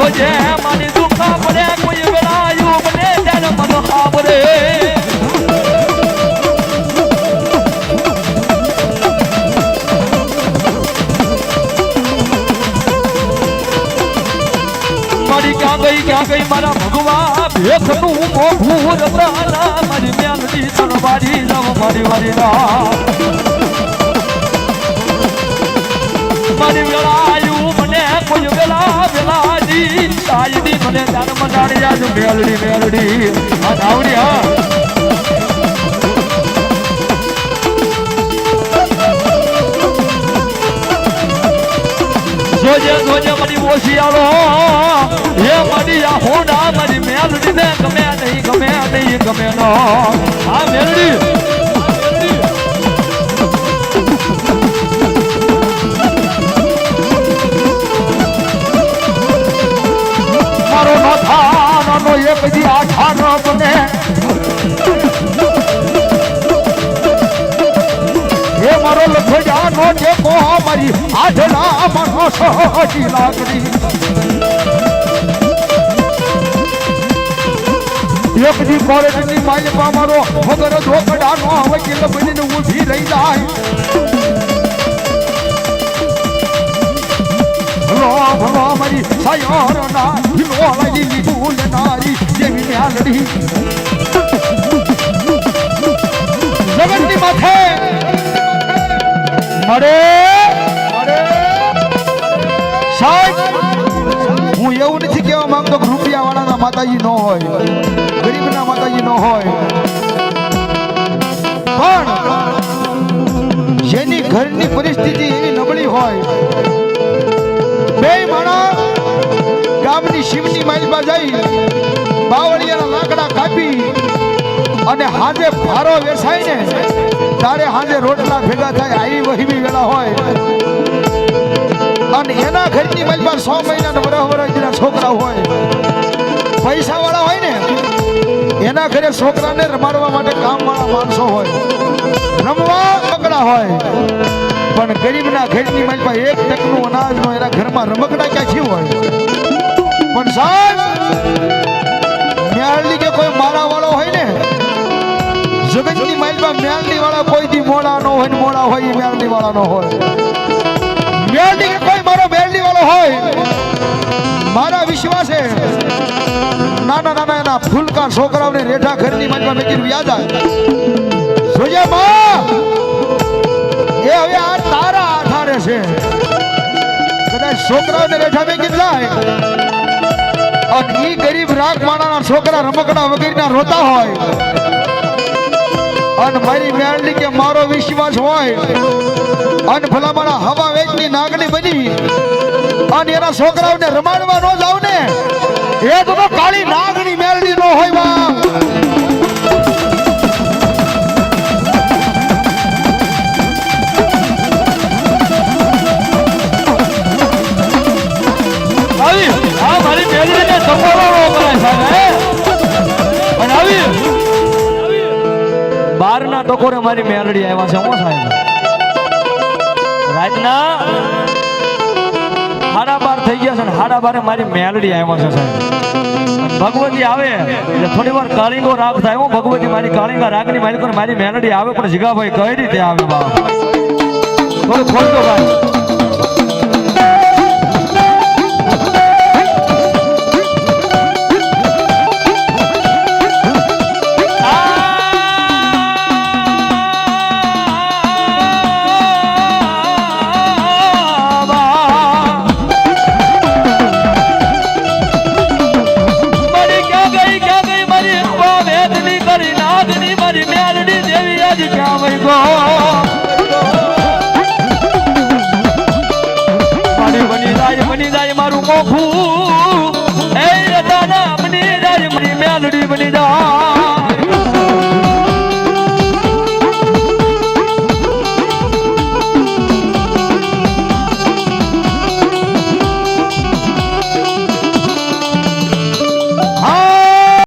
જોજે મારી દુખા પડે કોઈ વેળાયું મને ત્યારે મન આવરે મારી ક્યાં ગઈ ક્યાં ગઈ મારા ભગવા ભેખનું મોઢું રતના મારી મેલડી તલવારી રવ મારી વારી રા મારી વેળાયું મને જાન મંડાડી જાજુ મેલડી મેલડી. આ નાવડી હા. જોજે જોજે, મારી ઓશિયાળો હે મારી આ હોડા, મારી મેલડી ને ગમે નહીં ગમે નહીં ગમે નો. આ મેલડી. લખજાનો ટેકો મારી આઠલા મનો સહજી લાગણી. એક દી કોલેજની માલિકા મારો વગર ધોકડાનો વકીલ બનીને ઊભી રહી જાય. ભલો મારી સાયોર ના હિલો લાગી ભૂલ નારી જેવી મ્યાલડી જગતની મળે હું એવું નથી કહેવા માંગતો કે રૂપિયા વાળાના માતાજી ન હોય, ગરીબના માતાજી ન હોય. પણ જેની ઘરની પરિસ્થિતિ એવી નબળી હોય, બે માણસ ગામની શિવની માઇલમાં જઈ બાવળિયાના લાકડા કાપી અને હાથે ભારો વેસાય તારે હાજે રોટલા ભેગા થાય, આવી વહીવી વેળા હોય. અને એના ઘરની બાજુ સો મહિના વરહ વરહ છોકરા હોય. પૈસા વાળા હોય ને, એના ઘરે છોકરાને રમાડવા માટે કામ વાળા માણસો હોય. રમવા પકડા હોય. પણ ગરીબના ઘરની મજબા એક ટકનું અનાજનો એના ઘરમાં રમકડા ક્યાંથી હોય? પણ સાહેબ કોઈ દી મોડા નો હોય મોડા હોય એ મ્યાળની વાળા નો હોય. મેલડી કોઈ મારો મેલડી વાળો હોય? મારા વિશ્વાસે નાના નાના એના ફૂલકા છોકરાઓને રેઠા ઘરની મનમાં કીધું યાદ આવે જોજે માં એ હવે આ તારા આધારે છે. કદાચ છોકરાઓને રેઠા મેકીને જાય. અને ગરીબ રાખ માણાના છોકરા રમકડા વગેરેના રોતા હોય. અને મારી મેળડી કે મારો વિશ્વાસ હોય, અને ભલા મારા હવા વેચની નાગણી બની, અને એના છોકરાઓને રમાડવા ન જાવ ને એ તો કાળી નાગણી મેળડી ન હોય બારના ટકોરે મારી મેલડી આવ્યા છે. હું સાહેબ રાતના હાડા બાર થઈ ગયા છે ને હાડા બારે મારી મેલડી આવ્યા છે સાહેબ. ભગવતી આવે એટલે થોડી વાર કાળીંગો રાગ થાય. હું ભગવતી મારી કાળીંગા રાગની મારી કોને મારી મેલડી આવે પણ જીગાભાઈ કઈ રીતે આવે બાપ? થોડું ખોલતો ભાઈ. ક્યાં